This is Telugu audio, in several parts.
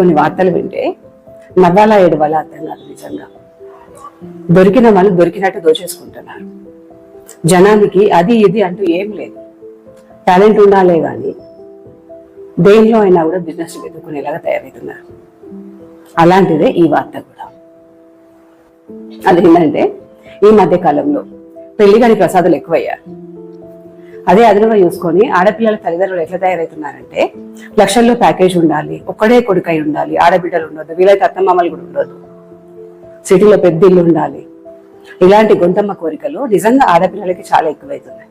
కొన్ని వార్తలు వింటే నవ్వాలా ఏడవాలా అర్థం కాదు నిజంగా. దొరికిన వాళ్ళు దొరికినట్టు దోచేసుకుంటున్నారు. జనానికి అది ఇది అంటూ ఏం లేదు. టాలెంట్ ఉండాలే కానీ దేనిలో అయినా కూడా బిజినెస్ వెతుక్కునేలాగా తయారవుతున్నారు అలాంటిదే ఈ వార్త కూడా. అదేంటంటే ఈ మధ్య కాలంలో పెళ్ళి కాని ప్రసాదాలు ఎక్కువయ్యారు అదే అదనంగా చూసుకొని ఆడపిల్లల తల్లిదండ్రులు ఎట్లా తయారవుతున్నారంటే లక్షల్లో ప్యాకేజ్ ఉండాలి ఒక్కడే కొడుకై ఉండాలి ఆడబిడ్డలు ఉండొద్దు వీలైతే అత్తమామలు కూడా ఉండొద్దు. సిటీలో పెద్ద ఇల్లు ఉండాలి. ఇలాంటి గొంతమ్మ కోరికలు నిజంగా ఆడపిల్లలకి చాలా ఎక్కువైతున్నాయి.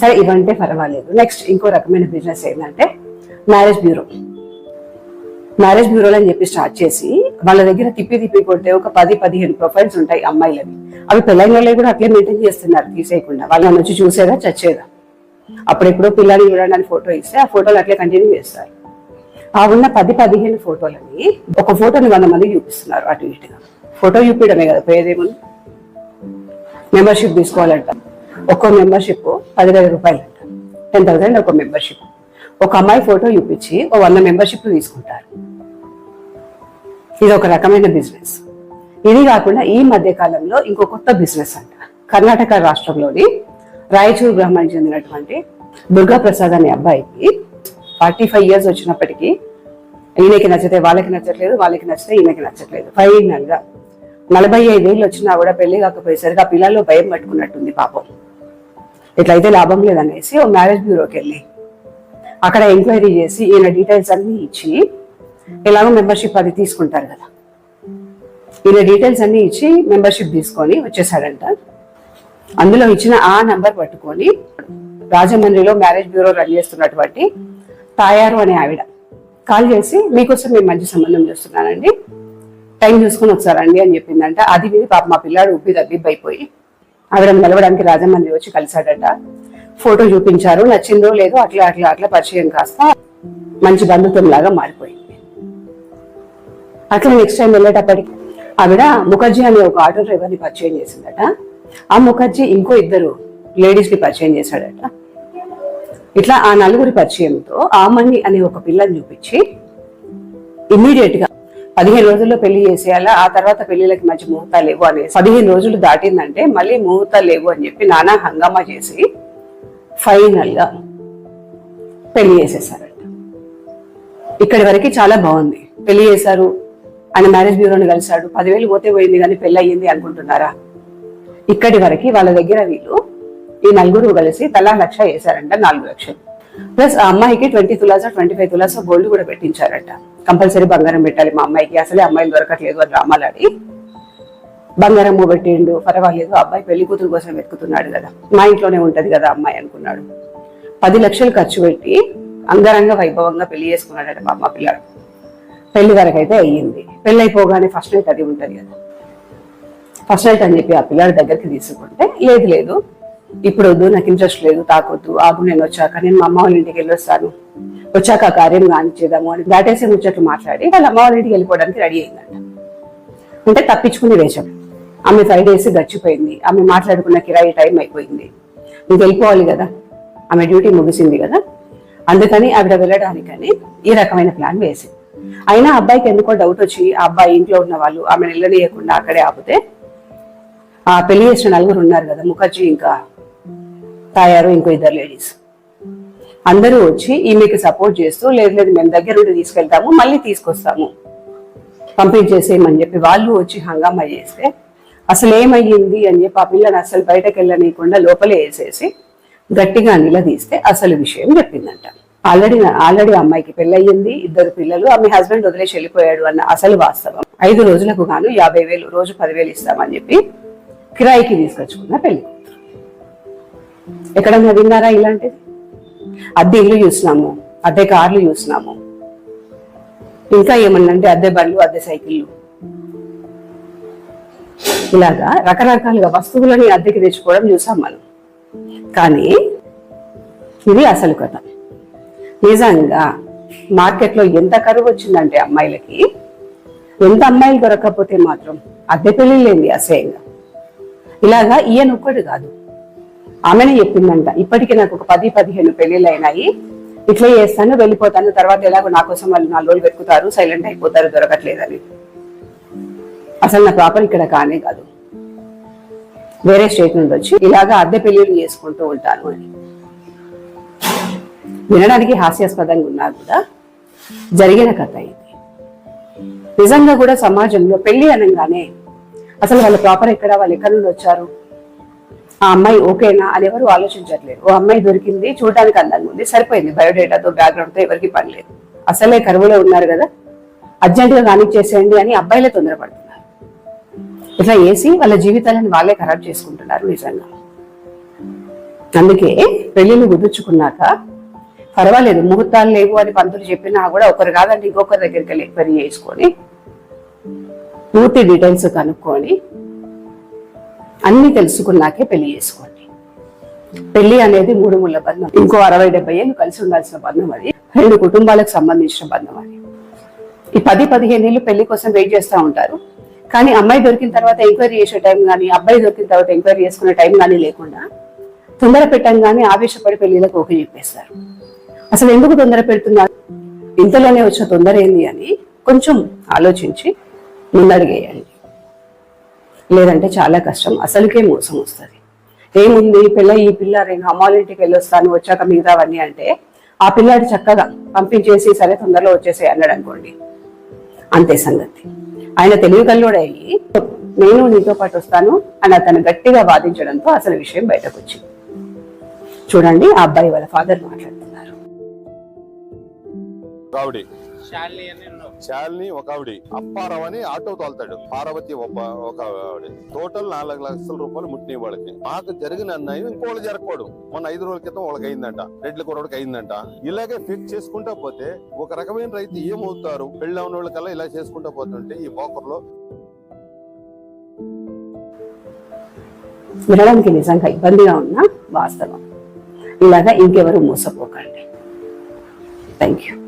సరే ఇవంటే పర్వాలేదు. నెక్స్ట్ ఇంకో రకమైన బిజినెస్ ఏంటంటే మ్యారేజ్ బ్యూరో మ్యారేజ్ బ్యూరోలు అని చెప్పి స్టార్ట్ చేసి వాళ్ళ దగ్గర తిప్పి తిప్పి కొడితే ఒక పది పదిహేను ప్రొఫైల్స్ ఉంటాయి అమ్మాయిలవి. అవి పెళ్ళైన కూడా అట్లే మెయింటైన్ చేస్తున్నారు తీసేయకుండా. వాళ్ళని వచ్చి చూసేదా చచ్చేదా? Hmm. అప్పుడెప్పుడో పిల్లల్ని చూడడానికి ఫోటో ఇస్తే ఆ ఫోటోలు అట్లే కంటిన్యూ చేస్తారు. ఆ ఉన్న పది పదిహేను ఫోటోలని ఒక ఫోటోని వంద మంది చూపిస్తున్నారు అటు ఇటుగా. ఫోటో చూపించడమే కదా పేదేముంది మెంబర్షిప్ తీసుకోవాలంట. ఒక్కో మెంబర్షిప్ పదివేల రూపాయలు అంట టెన్ థౌసండ్ ఒక మెంబర్షిప్ ఒక అమ్మాయి ఫోటో చూపించి ఓ వంద మెంబర్షిప్ తీసుకుంటారు. ఇది ఒక రకమైన బిజినెస్ ఇది కాకుండా ఈ మధ్య కాలంలో ఇంకో కొత్త బిజినెస్ అంట. కర్ణాటక రాష్ట్రంలోని రాయచూరు గ్రామానికి చెందినటువంటి దుర్గా ప్రసాద్ అనే అబ్బాయికి ఫార్టీ ఫైవ్ ఇయర్స్ వచ్చినప్పటికీ ఈయనకి నచ్చితే వాళ్ళకి నచ్చట్లేదు వాళ్ళకి నచ్చితే ఈయనకి నచ్చట్లేదు. ఫైనల్గా నలభై ఐదేళ్ళు వచ్చినా కూడా పెళ్ళి కాకపోయేసరికి ఆ పిల్లల్లో భయం పట్టుకున్నట్టుంది పాపం. ఇట్లయితే లాభం లేదనేసి ఓ మ్యారేజ్ బ్యూరోకి వెళ్ళి అక్కడ ఎంక్వైరీ చేసి ఈయన డీటెయిల్స్ అన్ని ఇచ్చి ఎలాగో మెంబర్షిప్ అది తీసుకుంటారు కదా. ఈయన డీటెయిల్స్ అన్ని ఇచ్చి మెంబర్షిప్ తీసుకొని వచ్చేసాడంట. అందులో ఇచ్చిన ఆ నంబర్ పట్టుకొని రాజమండ్రిలో మ్యారేజ్ బ్యూరో రన్ చేస్తున్నటువంటి తాయారు అనే ఆవిడ. కాల్ చేసి మీకోసం మేము మంచి సంబంధం చేస్తున్నానండి. టైం చూసుకొని ఒకసారి రండి అని చెప్పిందంట. అది విని పాప మా పిల్లాడు ఉబ్బి తగ్గిపోయి ఆవిడ నిలవడానికి రాజమండ్రి వచ్చి కలిశాడట. ఫోటో చూపించారు. నచ్చిందో లేదో అట్లా అట్లా అట్లా పరిచయం కాస్త మంచి బంధుత్వం లాగా మారిపోయింది. అట్లా నెక్స్ట్ టైం వెళ్ళేటప్పటికి ఆవిడ ముఖర్జీ అనే ఒక ఆటో డ్రైవర్ని పరిచయం చేసిందట. ఆ ముఖర్జీ ఇంకో ఇద్దరు లేడీస్ని పరిచయం చేశాడట. ఇట్లా ఆ నలుగురి పరిచయంతో ఆమని అనే ఒక పిల్లని చూపించి ఇమ్మీడియట్గా పదిహేను రోజుల్లో పెళ్ళి చేసేయాలా ఆ తర్వాత పెళ్ళిళ్ళకి మంచి ముహూర్తాలు లేవు అనేసి పదిహేను రోజులు దాటిందంటే మళ్ళీ ముహూర్తాలు లేవు అని చెప్పి నానా హంగామా చేసి ఫైనల్గా పెళ్ళి చేసేసారట ఇక్కడి వరకు చాలా బాగుంది. పెళ్ళి చేశారు ఆయన మ్యారేజ్ బ్యూరోని కలిశాడు పదివేలు పోతే పోయింది కానీ పెళ్ళి అయ్యింది అనుకుంటున్నారా? ఇక్కడి వరకు వాళ్ళ దగ్గర వీళ్ళు ఈ నలుగురు కలిసి తలా లక్ష వేశారంట నాలుగు లక్షలు. ప్లస్ ఆ అమ్మాయికి ట్వంటీ తులాసో ట్వంటీ ఫైవ్ తులాసో గోల్డ్ కూడా పెట్టించారట. కంపల్సరీ బంగారం పెట్టాలి మా అమ్మాయికి. అసలే అమ్మాయిలు దొరకట్లేదు అని రామాలాడి. బంగారం పెట్టిండు పర్వాలేదు అబ్బాయి పెళ్ళి కూతురు కోసం వెతుకుతున్నాడు కదా. మా ఇంట్లోనే ఉంటది కదా అమ్మాయి అనుకున్నాడు. పది లక్షలు ఖర్చు పెట్టి అంగరంగ వైభవంగా పెళ్ళి చేసుకున్నాడట మా అమ్మ పిల్లడు. పెళ్ళి వరకు అయితే అయ్యింది. పెళ్ళి అయిపోగానే ఫస్ట్ నైట్ అది ఉంటది కదా. ఫస్ట్ నైట్ అని చెప్పి ఆ పిల్లాడి దగ్గరికి తీసుకుంటే లేదు లేదు. ఇప్పుడు వద్దు నాకు ఇంట్రెస్ట్ లేదు తాకొద్దు. ఆగు నేను వచ్చాక నేను మా అమ్మ వాళ్ళ ఇంటికి వెళ్ళొస్తాను. వచ్చాక ఆ కార్యం కానిచ్చేదాము అని దాటేసే ముచ్చట్లు మాట్లాడి వాళ్ళ అమ్మ వాళ్ళ ఇంటికి వెళ్ళిపోవడానికి రెడీ అయిందంట. అంటే తప్పించుకుని వేషం. ఆమె ఫైవ్ డేస్ గడిచిపోయింది. ఆమె మాట్లాడుకున్న కిరాయి టైం అయిపోయింది. నువ్వు వెళ్ళిపోవాలి కదా. ఆమె డ్యూటీ ముగిసింది కదా. అందుకని ఆవిడ వెళ్ళడానికని ఈ రకమైన ప్లాన్ వేసింది. అయినా అబ్బాయికి ఎందుకో డౌట్ వచ్చి ఆ అబ్బాయి ఇంట్లో ఉన్న వాళ్ళు ఆమె నిల్లనీయకుండా అక్కడే ఆపితే ఆ పెళ్ళి చేసిన నలుగురు ఉన్నారు కదా ముఖర్జీ ఇంకా తాయారు ఇంకో ఇద్దరు లేడీస్ అందరూ వచ్చి ఈమెకి సపోర్ట్ చేస్తూ లేదు లేదు మేము దగ్గర నుండి తీసుకెళ్తాము మళ్ళీ తీసుకొస్తాము. కంప్లీట్ చేసేయమని చెప్పి వాళ్ళు వచ్చి హంగామా చేస్తే అసలు ఏమయ్యింది అని చెప్పి ఆ పిల్లని అసలు బయటకు వెళ్ళనీయకుండా లోపలే వేసేసి గట్టిగా నిలదీస్తే అసలు విషయం చెప్పిందంట. ఆల్రెడీ ఆల్రెడీ అమ్మాయికి పెళ్ళయింది ఇద్దరు పిల్లలు ఆమె హస్బెండ్ వదిలేసి వెళ్ళిపోయాడు అన్న అసలు వాస్తవం. ఐదు రోజులకు గాను యాభై వేలు రోజు పదివేలు ఇస్తామని చెప్పి కిరాయికి తీసుకొచ్చుకున్న పెళ్ళి కూతురు. ఎక్కడన్నా విన్నారా ఇలాంటిది? అద్దె ఇల్లు చూసినాము అద్దె కార్లు చూసినాము. ఇంకా ఏమన్నంటే అద్దె బండ్లు అద్దె సైకిళ్ళు. ఇలాగా రకరకాలుగా వస్తువులని అద్దెకి తెచ్చుకోవడం చూసాం మనం. కానీ ఇది అసలు కథ. నిజంగా మార్కెట్లో ఎంత కరువు వచ్చిందంటే అమ్మాయిలకి ఎంత అమ్మాయిలు దొరకకపోతే మాత్రం అద్దె పెళ్ళి లేని అసహ్యంగా. ఇలాగా ఈయన ఒక్కడు కాదు. ఆమెనే చెప్పిందంట ఇప్పటికి నాకు ఒక పది పదిహేను పెళ్ళిళ్ళు అయినాయి. ఇట్లా చేస్తాను వెళ్ళిపోతాను. తర్వాత ఎలాగో నా కోసం వాళ్ళు నాలుగు రోజులు వెతుకుతారు సైలెంట్ అయిపోతారు దొరకట్లేదని. అసలు నా ప్రాపర్ ఇక్కడ కానే కాదు. వేరే స్టేట్ నుండి వచ్చి ఇలాగా అద్దె పెళ్ళిళ్ళు చేసుకుంటూ ఉంటాను అని. వినడానికి హాస్యాస్పదంగా ఉన్నా కూడా జరిగిన కథ ఇది. నిజంగా కూడా సమాజంలో పెళ్ళి అనగానే అసలు వాళ్ళ ప్రాపర్ ఎక్కడ వాళ్ళు ఎక్కడి నుండి వచ్చారు? ఆ అమ్మాయి ఓకేనా అని ఎవరు ఆలోచించట్లేదు. ఓ అమ్మాయి దొరికింది చూడడానికి అందంగా ఉంది సరిపోయింది. బయోడేటాతో బ్యాక్గ్రౌండ్తో ఎవరికి పని లేదు. అసలే కరువులో ఉన్నారు కదా. అర్జెంటుగా కానీ చేసేయండి అని అబ్బాయిలే తొందరపడుతున్నారు. ఇట్లా వేసి వాళ్ళ జీవితాలను వాళ్ళే ఖరాబ్ చేసుకుంటున్నారు నిజంగా. అందుకే పెళ్ళిళ్ళు కుదుర్చుకున్నాక పర్వాలేదు ముహూర్తాలు లేవు అని పంతులు చెప్పినా కూడా ఒకరు కాదంటే ఇంకొకరి దగ్గరికి వెళ్ళి ఎంక్వైరీ చేసుకొని పూర్తి డీటెయిల్స్ కనుక్కొని అన్ని తెలుసుకున్నాకే పెళ్ళి చేసుకోండి. పెళ్ళి అనేది మూడు ముళ్ళ బంధం. ఇంకో అరవై డెబ్బై ఏళ్ళు కలిసి ఉండాల్సిన బంధం అది. రెండు కుటుంబాలకు సంబంధించిన బంధం అది. ఈ పది పదిహేను ఏళ్ళు పెళ్ళి కోసం వెయిట్ చేస్తూ ఉంటారు. కానీ అమ్మాయి దొరికిన తర్వాత ఎంక్వైరీ చేసే టైం కానీ అబ్బాయి దొరికిన తర్వాత ఎంక్వైరీ చేసుకునే టైం కానీ లేకుండా తొందర పెట్టంగానే ఆవేశపడి పెళ్ళిలకు ఓకే చెప్పేస్తారు. అసలు ఎందుకు తొందర పెడుతున్నారు? ఇంతలోనే వచ్చిన తొందర ఏంది అని కొంచెం ఆలోచించి ముందడిగేయండి లేదంటే చాలా కష్టం. అసలుకే మోసం వస్తుంది. ఏముంది? పిల్ల ఈ పిల్ల నేను అమ్మాళ్ళ ఇంటికి వెళ్ళొస్తాను వచ్చాక మిగతావన్నీ అంటే ఆ పిల్లాడి చక్కగా పంపించేసి సరే తొందరలో వచ్చేసి అన్నాడు అనుకోండి. అంతే సంగతి. ఆయన తెలివి కల్లోడయ్యి నేను నీతో పాటు వస్తాను అని అతను గట్టిగా వాదించడంతో అసలు విషయం బయటకు వచ్చింది చూడండి ఆ అబ్బాయి వాళ్ళ ఫాదర్ మాట్లాడుతున్నారు. శాలిని ఒక ఆవిడ. అప్పారావు అని ఆటో తోలుతాడు. పార్వతి ఒక ఒక ఆవిడ. టోటల్ నాలుగు లక్షల రూపాయలు ముట్టిన వాళ్ళకి. మాకు జరిగిన అన్యాయం ఇంకోళ్ళు జరగకూడదు. మొన్న ఐదు రోజుల క్రితం వాళ్ళకి అయిందంట. రెడ్ల కుర్రోడికి అయిందంట. ఇలాగే ఫిక్స్ చేసుకుంటా పోతే ఒక రకమైన రైతు ఏమవుతారు? పెళ్ళి ఉన్న వాళ్ళకల్లా ఇలా చేసుకుంటా పోతుంటే ఈ బోకర్లో. వినడానికి నిజంగా ఇబ్బందిగా ఉన్నా వాస్తవం. ఇలాగా ఇంకెవరు మోసపోకండి. Thank you